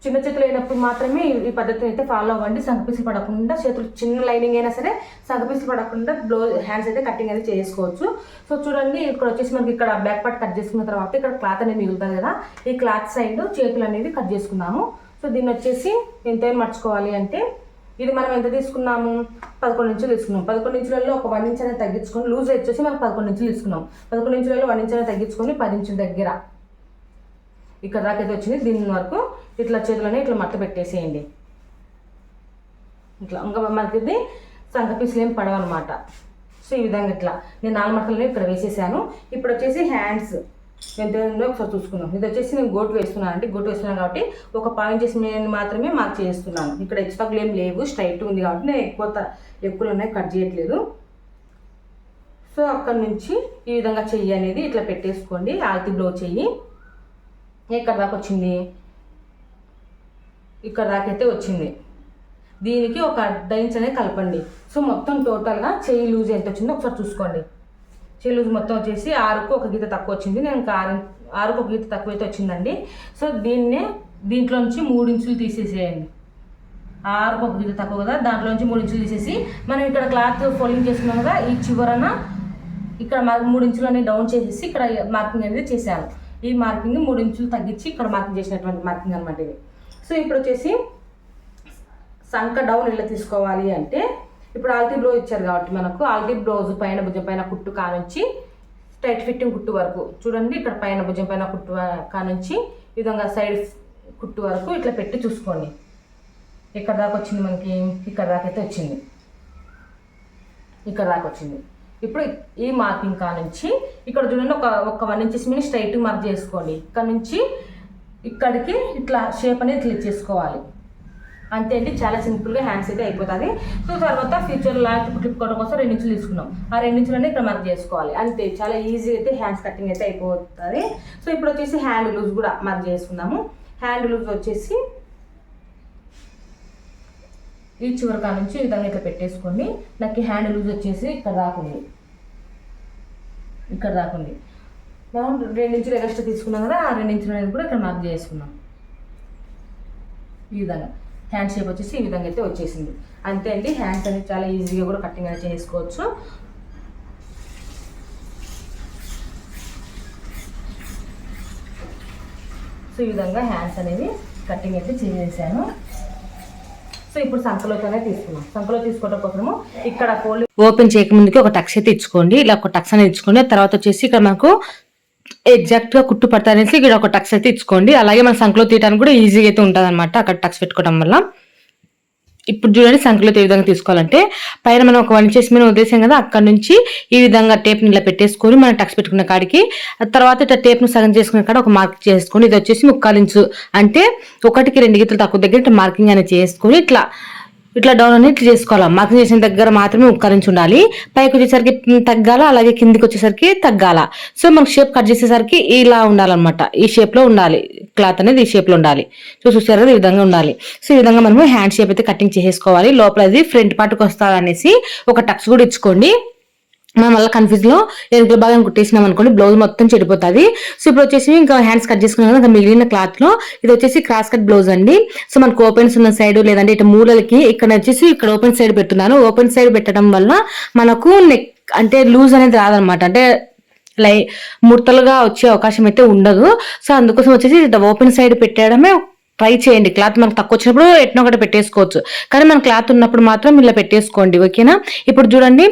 [SPEAKER 1] చిన్న చేతులు అయినప్పుడు మాత్రమే ఈ- పద్ధతిని అయితే ఫాలో అవ్వండి. సంగపీసులు పడకుండా చేతులు చిన్న లైనింగ్ అయినా సరే సంగపీసులు పడకుండా బ్లౌజ్ హ్యాండ్స్ అయితే కటింగ్ అయితే చేసుకోవచ్చు. సో చూడండి ఇక్కడ వచ్చేసి మనకి ఇక్కడ బ్యాక్ పార్ట్ కట్ చేసుకున్న తర్వాత ఇక్కడ క్లాత్ అనేది మిగులుతుంది కదా. ఈ క్లాత్ సైడ్ చేతులు అనేది కట్ చేసుకున్నాము. సో దీన్ని వచ్చేసి ఎంత మర్చుకోవాలి అంటే ఇది మనం ఎంత తీసుకున్నాము? పదకొండు ఇంచులు తీసుకున్నాం. పదకొండు ఇంచులలో ఒక వన్ ఇంచ్ అనేది తగ్గించుకొని లూజ్ వచ్చేసి మనం పదకొండు ఇంచులు తీసుకున్నాం. పదకొండు ఇంచులలో వన్ ఇంచ్ అనేది తగ్గించుకొని పది ఇంచుల దగ్గర ఇక్కడ దాకా అయితే వచ్చింది. దీని వరకు ఇట్లా చేతులని ఇట్లా మట్ట పెట్టేసేయండి. ఇట్లా ఇంకా మనకి ఇది సంక పీసులు ఏం పడవన్నమాట సో ఈ విధంగా ఇట్లా నేను నాలుగు మట్టలని ఇక్కడ వేసేసాను. ఇప్పుడు వచ్చేసి హ్యాండ్స్. ఎంత ఒకసారి చూసుకున్నాం ఇది వచ్చేసి నేను గోటు వేస్తున్నాను అంటే గోటు వేస్తున్నాను కాబట్టి ఒక పాయింట్ చేసి నేను మాత్రమే మార్క్ చేస్తున్నాను. ఇక్కడ హెచ్చుతగ్గులు ఏం లేవు. స్ట్రైట్ ఉంది కాబట్టి నేను ఎక్కువ ఎక్కువలు ఉన్నాయి. కట్ చేయట్లేదు. సో అక్కడ నుంచి ఈ విధంగా చెయ్యి అనేది ఇట్లా పెట్టేసుకోండి. ఆల్తి బ్లో చెయ్యి. ఎక్కడ దాకా వచ్చింది? ఇక్కడ దాకైతే వచ్చింది. దీనికి ఒక అర్ధ ఇంచ్ అనేది కలపండి. సో మొత్తం టోటల్గా చేయి లూజ్ ఎంత వచ్చిందో ఒకసారి చూసుకోండి. చేయి లూజ్ మొత్తం వచ్చేసి ఆరుకు ఒక గీత తక్కువ వచ్చింది. నేను ఇంకా ఆరు ఆరుకు ఒక గీత తక్కువ అయితే వచ్చిందండి. సో దీన్నే దీంట్లో నుంచి మూడు ఇంచులు తీసేసేయండి. ఆరుకు ఒక గీత తక్కువ కదా దాంట్లో నుంచి మూడు ఇంచులు తీసేసి మనం ఇక్కడ క్లాత్ ఫోల్డింగ్ చేసుకున్నాం కదా ఈ చివరన ఇక్కడ మా- మూడు ఇంచులు అనేది డౌన్ చేసేసి ఇక్కడ మార్కింగ్ అనేది చేశాను. ఈ మార్కింగ్ మూడు ఇంచులు తగ్గించి ఇక్కడ మార్కింగ్ చేసినటువంటి మార్కింగ్ అనమాట ఇది. సో ఇప్పుడు వచ్చేసి సంక డౌన్ ఇలా తీసుకోవాలి అంటే ఇప్పుడు ఆల్టీ బ్లౌజ్ ఇచ్చారు కాబట్టి మనకు ఆల్టీ బ్లౌజ్ పైన భుజం పైన కుట్టు కానుంచి టైట్ ఫిట్టింగ్ కుట్టు వరకు. చూడండి ఇక్కడ పైన భుజం పైన కుట్టు కానుంచి ఈ విధంగా సైడ్ కుట్టు వరకు ఇట్లా పెట్టి చూసుకోండి. ఇక్కడ దాకా వచ్చింది మనకి ఇక్కడ దాకా అయితే వచ్చింది. ఇక్కడ దాకా వచ్చింది. ఇప్పుడు ఈ మార్కింగ్ కా నుంచి ఇక్కడ చూడండి ఒక ఒక వన్ ఇంచెస్ మీద స్ట్రైట్ మార్క్ చేసుకోండి. ఇక్కడ నుంచి ఇక్కడికి ఇట్లా షేప్ అనేది క్లిక్ చేసుకోవాలి. అంతే అండి చాలా సింపుల్గా హ్యాండ్స్ అయితే అయిపోతుంది. సో తర్వాత ఫ్యూచర్ లాస్ట్ క్లిప్ కొట్టడం కోసం రెండు ఇంచులు తీసుకున్నాం. ఆ రెండు ఇంచులనే ఇక్కడ మార్క్ చేసుకోవాలి. అంతే చాలా ఈజీ అయితే హ్యాండ్స్ కటింగ్ అయితే అయిపోతుంది. సో ఇప్పుడు వచ్చేసి హ్యాండ్ లూజ్ కూడా మార్క్ చేసుకుందాము. హ్యాండ్ లూజ్ వచ్చేసి ఈ చివరికా నుంచి ఈ విధంగా ఇట్లా పెట్టేసుకోండి నాకు హ్యాండ్ లూజ్ వచ్చేసి ఇక్కడ దాకుంది ఇక్కడ దాకుంది మనం రెండు ఇంచులు ఎక్స్ట్రా తీసుకున్నాం కదా ఆ రెండు ఇంచులు అనేది కూడా ఇక్కడ మార్క్ చేసుకున్నాం. ఈ విధంగా. హ్యాండ్ షేప్ వచ్చేసి ఈ విధంగా అయితే వచ్చేసింది. అంతే అండి హ్యాండ్స్ అనేది చాలా ఈజీగా కూడా కటింగ్ అనేది చేసుకోవచ్చు. సో ఈ విధంగా హ్యాండ్స్ అనేది కటింగ్ అయితే చేసేసాను. సో ఇప్పుడు సంకలోతోనే తీసుకున్నాం సంకలో తీసుకోవడం కోసము ఇక్కడ ఫోల్డ్ ఓపెన్ చేయకముందుకి ఒక టక్స్ అయితే ఇచ్చుకోండి. ఇలా ఒక టక్స్ అనేది ఇచ్చుకోండి. తర్వాత వచ్చేసి ఇక్కడ మనకు ఎగ్జాక్ట్గా కుట్టు పడతానేసి ఇక్కడ ఒక టక్స్ అయితే ఇచ్చుకోండి. అలాగే మన సంకలో తీయడానికి కూడా ఈజీగా అయితే ఉంటుంది అనమాట అక్కడ టక్స్ పెట్టుకోవడం వల్ల. ఇప్పుడు చూడండి సంకలో ఏ విధంగా తీసుకోవాలంటే పైన మనం ఒక వన్ చేసి మీద ఉద్దేశం కదా అక్కడ నుంచి ఈ విధంగా టేప్ ఇలా పెట్టేసుకొని మనం టక్స్ పెట్టుకున్న కాడికి ఆ తర్వాత ఇట్లా టేప్ను సగం చేసుకున్న కాడ ఒక మార్క్ చేసుకొని ఇది వచ్చేసి ముక్కాలించు. అంటే ఒకటికి రెండు గీతలు తక్కువ దగ్గర ఇట్లా మార్కింగ్ అనేది చేసుకొని ఇట్లా ఇట్లా డౌన్ అని ఇట్లా చేసుకోవాలి? మార్కింగ్ చేసిన దగ్గర మాత్రమే ఉక్కరించి ఉండాలి. పైకి వచ్చేసరికి తగ్గాల? అలాగే కిందికి వచ్చేసరికి తగ్గాల? సో మనకు షేప్ కట్ చేసేసరికి ఇలా ఉండాలన్నమాట. ఈ షేప్లో ఉండాలి. క్లాత్ అనేది ఈ షేప్లో ఉండాలి. సో చూసారు కదా ఈ విధంగా ఉండాలి. సో ఈ విధంగా మనము హ్యాండ్ షేప్ అయితే కటింగ్ చేసేసుకోవాలి. లోపల అది ఫ్రంట్ పార్ట్కి వస్తుంది అనేసి ఒక టక్స్ కూడా ఇచ్చుకోండి. మనం మళ్ళీ కన్ఫ్యూజ్లో ఎరుకుల భాగం కుట్టేసినాం అనుకోండి బ్లౌజ్ మొత్తం చెడిపోతుంది. సో ఇప్పుడు వచ్చేసి ఇంకా హ్యాండ్స్ కట్ చేసుకున్నాం కదా మిగిలిన క్లాత్లో ఇది వచ్చేసి క్రాస్ కట్ బ్లౌజ్ అండి. సో మనకు ఓపెన్స్ ఉన్న సైడ్ లేదంటే ఇటు మూలలకి ఇక్కడ వచ్చేసి ఇక్కడ ఓపెన్ సైడ్ పెట్టున్నాను ఓపెన్ సైడ్ పెట్టడం వల్ల మనకు నెక్ అంటే లూజ్ అనేది రాదనమాట అంటే లై ముడతలుగా వచ్చే అవకాశం అయితే ఉండదు. సో అందుకోసం వచ్చేసి ఓపెన్ సైడ్ పెట్టడమే ట్రై చేయండి. క్లాత్ మనకు తక్కువ వచ్చినప్పుడు ఎట్నో ఒకటి పెట్టేసుకోవచ్చు. కానీ మన క్లాత్ ఉన్నప్పుడు మాత్రం ఇలా పెట్టేసుకోండి. ఓకేనా? ఇప్పుడు చూడండి.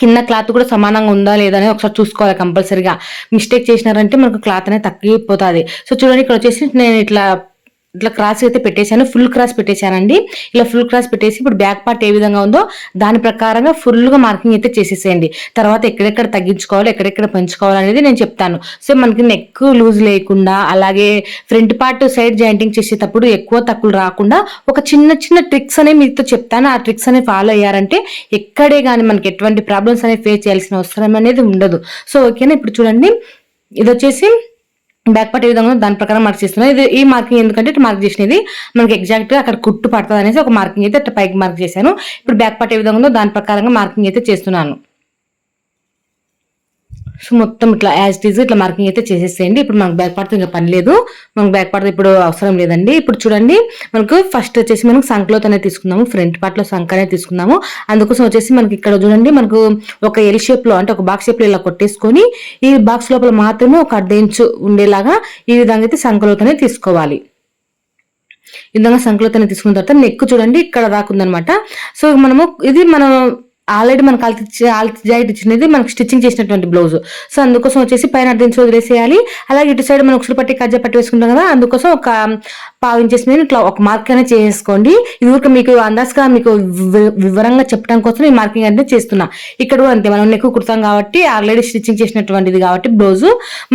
[SPEAKER 1] కింద క్లాత్ కూడా సమానంగా ఉందా లేదా అని ఒకసారి చూసుకోవాలి కంపల్సరీగా. మిస్టేక్ చేసినారంటే మనకు క్లాత్ అనేది తగ్గిపోతుంది. సో చూడండి ఇక్కడ వచ్చేసి నేను ఇట్లా ఇట్లా క్రాస్ అయితే పెట్టేశాను ఫుల్ క్రాస్ పెట్టేశానండి. ఇలా ఫుల్ క్రాస్ పెట్టేసి ఇప్పుడు బ్యాక్ పార్ట్ ఏ విధంగా ఉందో దాని ప్రకారంగా ఫుల్గా మార్కింగ్ అయితే చేసేసేయండి. తర్వాత ఎక్కడెక్కడ తగ్గించుకోవాలి ఎక్కడెక్కడ పెంచుకోవాలి అనేది నేను చెప్తాను. సో మనకి నెక్ లూజ్ లేకుండా అలాగే ఫ్రంట్ పార్ట్ సైడ్ జాయింటింగ్ చేసేటప్పుడు ఎక్కువ తక్కువ రాకుండా ఒక చిన్న చిన్న ట్రిక్స్ అనేవి మీతో చెప్తాను. ఆ ట్రిక్స్ అనేవి ఫాలో అయ్యారంటే ఎక్కడే కానీ మనకి ఎటువంటి ప్రాబ్లమ్స్ అనేవి ఫేస్ చేయాల్సిన అవసరం అనేది ఉండదు. సో ఓకేనా? ఇప్పుడు చూడండి. ఇది వచ్చేసి బ్యాక్ పార్ట్ ఏ విధంగా దాని ప్రకారం మార్క్ చేస్తున్నాను ఇది ఈ మార్కింగ్ ఎందుకంటే ఇట్లా మార్క్ చేసినది మనకి ఎగ్జాక్ట్గా అక్కడ కుట్టు పడుతుంది అనేసి ఒక మార్కింగ్ అయితే అట్లా పైకి మార్క్ చేశాను. ఇప్పుడు బ్యాక్ పార్ట్ ఏ విధంగా దాని ప్రకారంగా మార్కింగ్ అయితే చేస్తున్నాను. సో మొత్తం ఇట్లా యాజ్ ఇట్ ఈజ్ ఇట్లా మార్కింగ్ అయితే చేసేసేయండి. ఇప్పుడు మనకు బ్యాక్ పార్ట్ ఇంకా పని లేదు. మనకు బ్యాక్ పార్ట్ ఇప్పుడు అవసరం లేదండి. ఇప్పుడు చూడండి మనకు ఫస్ట్ వచ్చేసి మనం సంక్లోత్ అనేది తీసుకుందాము ఫ్రంట్ పార్ట్లో సంక్ అనేది తీసుకుందాము అందుకోసం వచ్చేసి మనకి ఇక్కడ చూడండి మనకు ఒక ఎల్ షేప్లో అంటే ఒక బాక్స్ షేప్లో ఇలా కొట్టేసుకొని ఈ బాక్స్ లోపల మాత్రమే ఒక అర్ధ ఇంచు ఉండేలాగా ఈ విధంగా అయితే సంకలోత్ అనేది తీసుకోవాలి. ఈ విధంగా సంకలోత్ తీసుకున్న తర్వాత నెక్ చూడండి ఇక్కడ రాకుందనమాట సో మనము ఇది మనం ఆల్రెడీ మనకు ఆల్తి ఆల్తి జాకెట్ ఇచ్చినది మనకు స్టిచ్చింగ్ చేసినటువంటి బ్లౌజ్. సో అందుకోసం వచ్చేసి పైన అర్థించి వదిలేసేయాలి. అలాగే ఇటు సైడ్ మనం ఉక్సులు పట్టి కజ్జా పట్టి వేసుకుంటాం కదా అందుకోసం ఒక పావు ఇంచెస్ మీద ఇట్లా ఒక మార్క్ అనేది చేసుకోండి. ఇది ఊరికే మీకు అందాజుగా మీకు వివరంగా చెప్పడం కోసం ఈ మార్కింగ్ అనేది చేస్తున్నా. ఇక్కడ కూడా అంతే మనం నెక్కు కుడతాం కాబట్టి ఆల్రెడీ స్టిచ్చింగ్ చేసినటువంటిది కాబట్టి బ్లౌజ్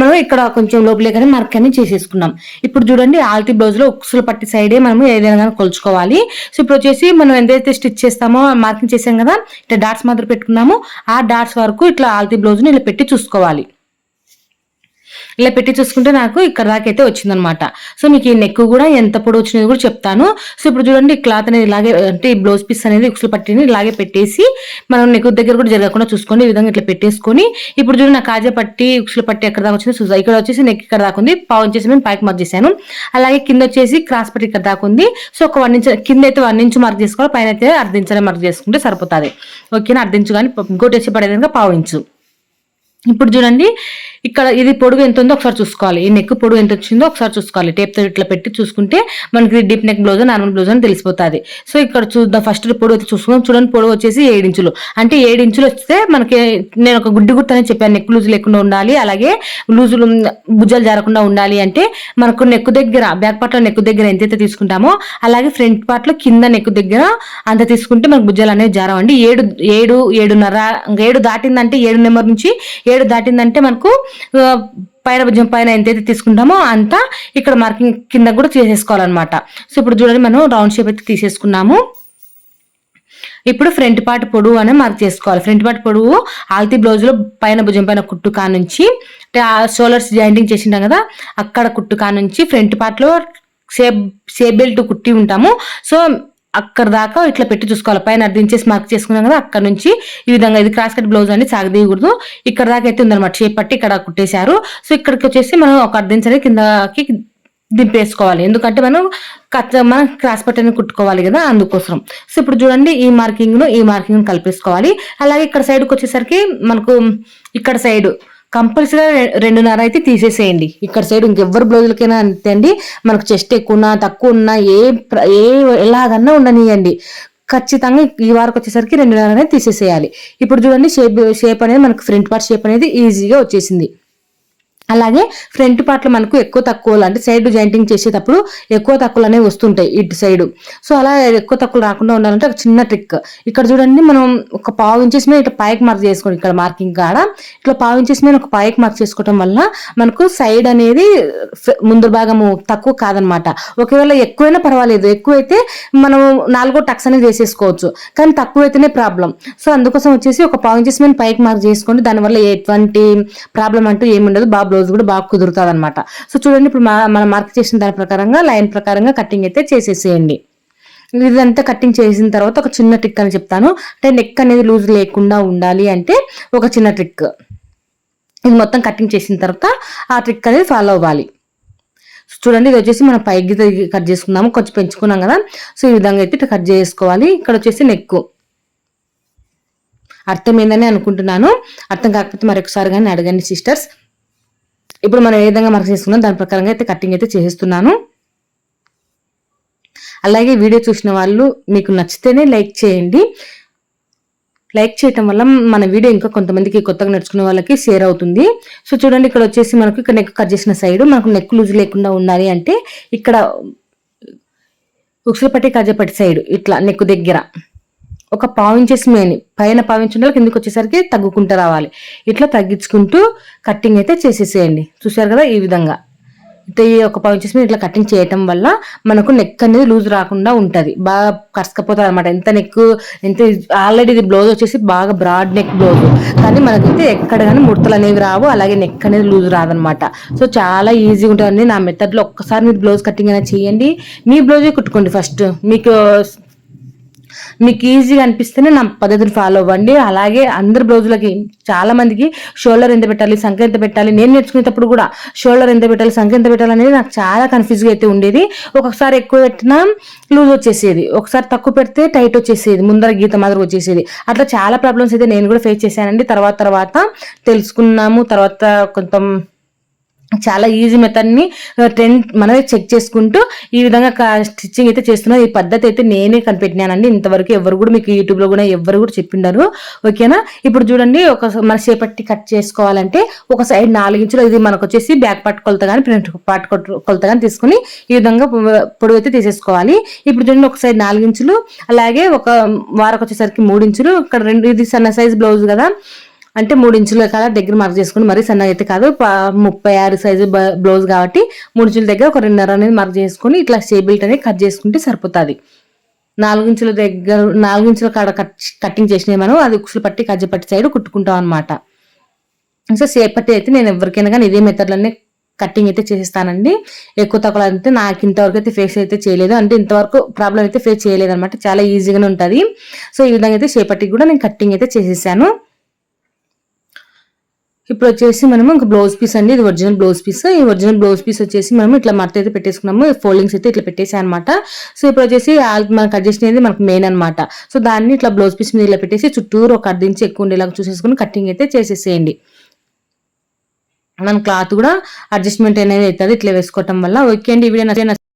[SPEAKER 1] మనం ఇక్కడ కొంచెం లోపలే కానీ మార్క్ అనేది చేసేసుకున్నాం. ఇప్పుడు చూడండి ఆల్టీ బ్లౌజ్లో ఉక్సులు పట్టి సైడే మనం ఏదైనా కొలుచుకోవాలి. సో ఇప్పుడు వచ్చేసి మనం ఎంతైతే స్టిచ్ చేస్తామో మార్కింగ్ చేసాం కదా ఇట్లా డాట్స్ మాత్రం పెట్టుకున్నాము. ఆ డాట్స్ వరకు ఇట్లా ఆల్తీ బ్లౌజ్ని ఇలా పెట్టి చూసుకోవాలి. ఇలా పెట్టి చూసుకుంటే నాకు ఇక్కడ దాకా అయితే వచ్చిందనమాట సో మీకు ఈ నెక్ కూడా ఎంత పొడవు వచ్చినది కూడా చెప్తాను. సో ఇప్పుడు చూడండి క్లాత్ అనేది ఇలాగే అంటే ఈ బ్లౌజ్ పీస్ అనేది ఉక్సులు పట్టిని ఇలాగే పెట్టేసి మనం నెక్ దగ్గర కూడా జరగకుండా చూసుకోండి. ఈ విధంగా ఇట్లా పెట్టేసుకొని ఇప్పుడు చూడండి నా కాజా పట్టి ఉక్సులు పట్టి ఎక్కడ దాకా వచ్చింది చూసా. ఇక్కడ వచ్చేసి నెక్ ఇక్కడ దాకా ఉంది. పావు వచ్చేసి మేము పైకి మార్క్ చేశాను. అలాగే కింద వచ్చేసి క్రాస్ పట్టి ఇక్కడ దాకా ఉంది. సో ఒక వన్ ఇంచ్ కింద అయితే వన్ ఇంచ్ మార్క్ చేసుకోవాలి. పైన అయితే అర్ధించనే మార్క్ చేసుకుంటే సరిపోతుంది. ఓకేనా? అర్ధించు కానీ గోటేసి వచ్చి పడే విధంగా పావు ఇంచు ఇప్పుడు చూడండి ఇక్కడ ఇది పొడుగు ఎంత ఉందో ఒకసారి చూసుకోవాలి. ఈ నెక్ పొడుగు ఎంత వచ్చిందో ఒకసారి చూసుకోవాలి. టేప్తో ఇట్లా పెట్టి చూసుకుంటే మనకి deep neck blouse normal blouse అని తెలిసిపోతుంది. సో ఇక్కడ చూద్దాం. ఫస్ట్ పొడుగు అయితే చూసుకుందాం. చూడండి పొడుగు వచ్చేసి ఏడు ఇంచులు. అంటే ఏడు ఇంచులు వస్తే మనకి నేను ఒక గుడ్డి గుర్తు అని చెప్పాను. నెక్ లూజ్ లేకుండా ఉండాలి. అలాగే లూజులు భుజాలు జారకుండా ఉండాలి అంటే మనకు నెక్ దగ్గర బ్యాక్ పార్ట్లో నెక్ దగ్గర ఎంతైతే తీసుకుంటామో అలాగే ఫ్రంట్ పార్ట్లో కింద నెక్ దగ్గర అంత తీసుకుంటే మనకు భుజాలు అనేవి జారవండి. ఏడు ఏడు ఏడున్నర ఇంకా ఏడు దాటిందంటే ఏడు నెంబర్ నుంచి ఏడు దాటిందంటే మనకు పైన భుజం పైన ఎంతైతే తీసుకుంటామో అంతా ఇక్కడ మార్కింగ్ కింద కూడా చేసేసుకోవాలన్నమాట. సో ఇప్పుడు చూడండి మనం రౌండ్ షేప్ అయితే తీసేసుకున్నాము. ఇప్పుడు ఫ్రంట్ పార్ట్ పొడవు అనే మార్క్ చేసుకోవాలి. ఫ్రంట్ పార్ట్ పొడవు ఆల్తీ బ్లౌజ్లో పైన భుజం పైన కుట్టు కా నుంచి అంటే ఆ జాయింటింగ్ చేసింటాం కదా అక్కడ కుట్టు కా నుంచి ఫ్రంట్ పార్ట్లో సేబ్ సేబ్ బెల్ట్ కుట్టి ఉంటాము. సో అక్కడ దాకా ఇట్లా పెట్టి చూసుకోవాలి. పైన అర్థించేసి మార్క్ చేసుకున్నాం కదా అక్కడ నుంచి ఈ విధంగా ఇది క్రాస్ కట్ బ్లౌజ్ అండి సాగదీయకూడదు. ఇక్కడ దాకా అయితే ఉందన్నమాట షేప్ పట్టి ఇక్కడ కుట్టేశారు. సో ఇక్కడికి వచ్చేసి మనం ఒక అర్థించని కిందకి దింపేసుకోవాలి. ఎందుకంటే మనం కచ్చ మనం క్రాస్ పట్టని కుట్టుకోవాలి కదా అందుకోసం. సో ఇప్పుడు చూడండి ఈ మార్కింగ్ను ఈ మార్కింగ్ కలిపేసుకోవాలి. అలాగే ఇక్కడ సైడ్కి వచ్చేసరికి మనకు ఇక్కడ సైడ్ కంపల్సరీ రెండున్నర అయితే తీసేసేయండి. ఇక్కడ సైడ్ ఇంకెవ్వరు బ్లౌజులకైనా అంతే అండి మనకు చెస్ట్ ఎక్కువ ఉన్నా తక్కువ ఉన్నా ఏ ఏ ఎలాగన్నా ఉండనియండి. ఖచ్చితంగా ఈ వారికి వచ్చేసరికి రెండున్నర అనేది తీసేసేయాలి. ఇప్పుడు చూడండి షేప్ షేప్ అనేది మనకు ఫ్రంట్ పార్ట్ షేప్ అనేది ఈజీగా వచ్చేసింది. అలాగే ఫ్రంట్ పార్ట్లో మనకు ఎక్కువ తక్కువ అంటే సైడ్ జాయింటింగ్ చేసేటప్పుడు ఎక్కువ తక్కువలు అనేవి వస్తుంటాయి ఇటు సైడ్. సో అలా ఎక్కువ తక్కువ రాకుండా ఉండాలంటే ఒక చిన్న ట్రిక్. ఇక్కడ చూడండి మనం ఒక పావు ఇంచెస్ మీద ఇట్లా పైకి మార్క్ చేసుకోండి ఇక్కడ మార్కింగ్ కాడ ఇట్లా పావు ఇంచెస్ మీద ఒక పైకి మార్క్ చేసుకోవడం వల్ల మనకు సైడ్ అనేది ముందు భాగము తక్కువ కాదనమాట. ఒకవేళ ఎక్కువైనా పర్వాలేదు. ఎక్కువైతే మనం నాలుగో టక్స్ అనేది వేసేసుకోవచ్చు. కానీ తక్కువ అయితేనే ప్రాబ్లం. సో అందుకోసం వచ్చేసి ఒక పావు ఇంచెస్ మీద పైకి మార్క్ చేసుకోండి. దానివల్ల ఎటువంటి ప్రాబ్లం అంటూ ఏముండదు. బాగా రోజు కూడా బాగా కుదురుతుంది అనమాట సో చూడండి ఇప్పుడు మనం మార్క్ చేసిన దాని ప్రకారంగా లైన్ ప్రకారంగా కటింగ్ అయితే చేసేసేయండి. ఇదంతా కటింగ్ చేసిన తర్వాత ఒక చిన్న ట్రిక్ అని చెప్తాను. అంటే నెక్ అనేది లూజ్ లేకుండా ఉండాలి అంటే ఒక చిన్న ట్రిక్ ఇది మొత్తం కటింగ్ చేసిన తర్వాత ఆ ట్రిక్ అనేది ఫాలో అవ్వాలి. సో చూడండి ఇది వచ్చేసి మనం పైకి కట్ చేసుకున్నాము కొంచెం పెంచుకున్నాం కదా. సో ఈ విధంగా అయితే కట్ చేసుకోవాలి. ఇక్కడ వచ్చేసి నెక్ అర్థమైందని అనుకుంటున్నాను. అర్థం కాకపోతే మరొకసారి కానీ అడగండి సిస్టర్స్ ఇప్పుడు మనం ఏ విధంగా మార్క్ చేసుకున్నాం దాని ప్రకారంగా అయితే కటింగ్ అయితే చేస్తున్నాను. అలాగే వీడియో చూసిన వాళ్ళు మీకు నచ్చితేనే లైక్ చేయండి. లైక్ చేయటం వల్ల మన వీడియో ఇంకా కొంతమందికి కొత్తగా నేర్చుకునే వాళ్ళకి షేర్ అవుతుంది. సో చూడండి ఇక్కడ వచ్చేసి మనకు ఇక్కడ నెక్ కట్ చేసిన సైడ్ మనకు నెక్ లూజ్ లేకుండా ఉండాలి అంటే ఇక్కడ ఉక్సులపట్టి కాజపట్టి సైడ్ ఇట్లా నెక్ దగ్గర. ఒక పావించేసి మేని పైన పావించి కిందకి వచ్చేసరికి తగ్గుకుంటూ రావాలి. ఇట్లా తగ్గించుకుంటూ కట్టింగ్ అయితే చేసేసేయండి. చూసారు కదా ఈ విధంగా. అయితే ఈ ఒక పావించేసి మీద ఇట్లా కటింగ్ చేయటం వల్ల మనకు నెక్ అనేది లూజ్ రాకుండా ఉంటుంది. బాగా కరసకపోతుంది అనమాట ఎంత నెక్ ఎంత ఆల్రెడీ ఇది బ్లౌజ్ వచ్చేసి బాగా బ్రాడ్ నెక్ బ్లౌజ్ కానీ మనకైతే ఎక్కడ కానీ ముడతలు అనేవి రావు. అలాగే నెక్ అనేది లూజ్ రాదనమాట సో చాలా ఈజీగా ఉంటుందండి. నా మెథడ్లో ఒక్కసారి మీరు బ్లౌజ్ కటింగ్ అనేది చేయండి. మీ బ్లౌజే కుట్టుకోండి ఫస్ట్ మీకు మీకు ఈజీగా అనిపిస్తేనే నా పద్ధతిని ఫాలో అవ్వండి. అలాగే అందరి బ్లౌజులకి చాలా మందికి షోల్డర్ ఎంత పెట్టాలి సంఖ్య ఎంత పెట్టాలి నేను నేర్చుకునేటప్పుడు కూడా షోల్డర్ ఎంత పెట్టాలి సంఖ్య ఎంత పెట్టాలి అనేది నాకు చాలా కన్ఫ్యూజ్గా అయితే ఉండేది. ఒక్కొక్కసారి ఎక్కువ పెట్టినా లూజ్ వచ్చేసేది. ఒకసారి తక్కువ పెడితే టైట్ వచ్చేసేది. ముందర గీత మాదిరి వచ్చేసేది. అట్లా చాలా ప్రాబ్లమ్స్ అయితే నేను కూడా ఫేస్ చేశానండి. తర్వాత తర్వాత తెలుసుకున్నాము. తర్వాత కొంత చాలా ఈజీ మెథడ్ని ట్రెండ్ మనమే చెక్ చేసుకుంటూ ఈ విధంగా స్టిచ్చింగ్ అయితే చేస్తున్నాను ఈ పద్ధతి అయితే నేనే కనిపెట్టినానండి. ఇంతవరకు ఎవరు కూడా మీకు యూట్యూబ్లో కూడా ఎవరు కూడా చెప్పిండారు ఓకేనా ఇప్పుడు చూడండి ఒక మన చేపట్టి కట్ చేసుకోవాలంటే ఒక సైడ్ నాలుగు ఇంచులు ఇది మనకు వచ్చేసి బ్యాక్ పార్ట్ కొలత కానీ ఫ్రంట్ పార్ట్ కొలత కానీ తీసుకుని ఈ విధంగా పొడవు అయితే తీసేసుకోవాలి. ఇప్పుడు చూడండి ఒక సైడ్ నాలుగు ఇంచులు అలాగే ఒక వారకు వచ్చేసరికి మూడు ఇంచులు ఇక్కడ రెండు ఇది సన్న సైజ్ బ్లౌజ్ కదా. అంటే మూడు ఇంచుల కాడ దగ్గర మార్క్ చేసుకుని మరీ సన్నగా అయితే కాదు ముప్పై ఆరు సైజు బ్లౌజ్ కాబట్టి మూడు ఇంచుల దగ్గర ఒక రెండున్నర అనేది మార్క్ చేసుకుని ఇట్లా షేబిల్ట్ అనేది కట్ చేసుకుంటే సరిపోతుంది. నాలుగు ఇంచుల దగ్గర నాలుగు ఇంచుల కాడ కట్ కటింగ్ చేసినవి మనం అది ఉక్సులు పట్టి కజ్జ పట్టి సైడ్ కుట్టుకుంటాం అనమాట సో షేప్ పట్టి అయితే నేను ఎవరికైనా కానీ ఇదే మెథడ్లోనే కటింగ్ అయితే చేసేస్తానండి ఎక్కువ తక్కువ అయితే నాకు ఇంతవరకు అయితే ఫేస్ అయితే చేయలేదు. అంటే ఇంతవరకు ప్రాబ్లం అయితే ఫేస్ చేయలేదు అనమాట చాలా ఈజీగానే ఉంటుంది. సో ఈ విధంగా అయితే షేప్ కూడా నేను కటింగ్ అయితే చేసేసాను. ఇప్పుడు వచ్చేసి మనము ఇంకా బ్లౌజ్ పీస్ అండి. ఇది ఒరిజినల్ బ్లౌజ్ పీస్ ఈ ఒరిజినల్ బ్లౌజ్ పీస్ వచ్చేసి మనం ఇట్లా మడత అయితే పెట్టేసుకున్నాము. ఫోల్డింగ్స్ అయితే ఇట్లా పెట్టేసాయి అనమాట సో ఇప్పుడు వచ్చేసి ఆ- మనకు అడ్జస్ట్ అనేది మనకు మెయిన్ అనమాట సో దాన్ని ఇట్లా బ్లౌజ్ పీస్ మీద ఇలా పెట్టేసి చుట్టూరు ఒక అర్ధించి ఎక్కువ ఉండేలాగా చూసేసుకుని కటింగ్ అయితే చేసేసేయండి. మన క్లాత్ కూడా అడ్జస్ట్మెంట్ అనేది అవుతుంది. ఇట్లా వేసుకోవటం వల్ల. ఓకే అండి. ఇవి